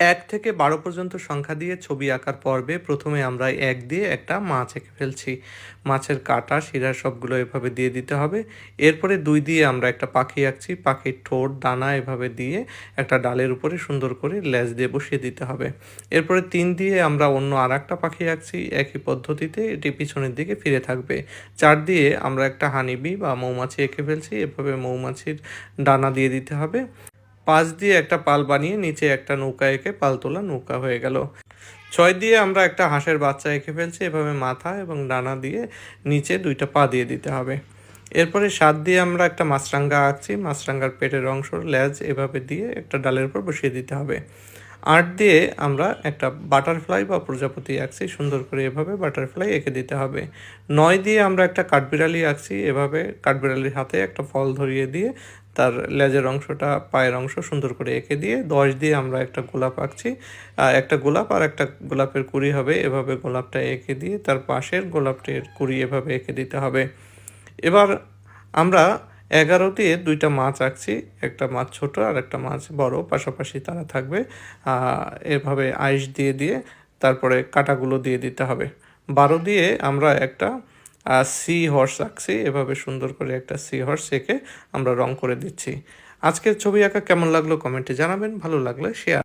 এক থেকে বারো পর্যন্ত সংখ্যা দিয়ে ছবি আঁকার পর্বে প্রথমে আমরা এক দিয়ে একটা মাছ এঁকে ফেলছি। মাছের কাটা শিরা সবগুলো এভাবে দিয়ে দিতে হবে। এরপরে দুই দিয়ে আমরা একটা পাখি আঁকছি। পাখির ঠোঁট, দানা এভাবে দিয়ে একটা ডালের উপরে সুন্দর করে লেজ দিয়ে বসিয়ে দিতে হবে। এরপরে তিন দিয়ে আমরা অন্য আর একটা পাখি আঁকছি। একই পদ্ধতিতে এটি পিছনের দিকে ফিরে থাকবে। চার দিয়ে আমরা একটা হানিবি বা মৌমাছি এঁকে ফেলছি। এভাবে মৌমাছির ডানা দিয়ে দিতে হবে। পাঁচ দিয়ে একটা পাল বানিয়ে নিচে একটা নৌকা এঁকে পাল তোলা নৌকা হয়ে গেল। ছয় দিয়ে আমরা একটা হাঁসের বাচ্চা এঁকে ফেলছি, এভাবে মাথা এবং ডানা দিয়ে নিচে দুইটা পা দিয়ে দিতে হবে। এরপরে সাত দিয়ে আমরা একটা মাছরাঙ্গা আঁকছি, মাছরাঙ্গার পেটের অংশ ল্যাজ এভাবে দিয়ে একটা ডালের উপর বসিয়ে দিতে হবে। আট দিয়ে আমরা একটা বাটারফ্লাই বা প্রজাপতি আঁকছি, সুন্দর করে এভাবে বাটারফ্লাই এঁকে দিতে হবে। নয় দিয়ে আমরা একটা কাঠবিড়ালি আঁকছি, এভাবে কাঠবিড়ালির হাতে একটা ফল ধরিয়ে দিয়ে তার লেজের অংশটা, পায়ের অংশ সুন্দর করে এঁকে দিয়ে দশ দিয়ে আমরা একটা গোলাপ আঁকছি। একটা গোলাপ আর একটা গোলাপের কুড়ি হবে, এভাবে গোলাপটা এঁকে দিয়ে তার পাশের গোলাপটির কুড়ি এভাবে এঁকে দিতে হবে। এবার আমরা এগারো দিয়ে দুইটা মাছ আঁকছি, একটা মাছ ছোট আর একটা মাছ বড়, পাশাপাশি তারা থাকবে। এভাবে আইস দিয়ে দিয়ে তারপরে কাটাগুলো দিয়ে দিতে হবে। বারো দিয়ে আমরা একটা সি হর্স আঁকছি, এভাবে সুন্দর করে একটা সি হর্স এঁকে আমরা রং করে দিচ্ছি। আজকের ছবি আঁকা কেমন লাগল কমেন্টে জানাবেন, ভালো লাগলে শেয়ার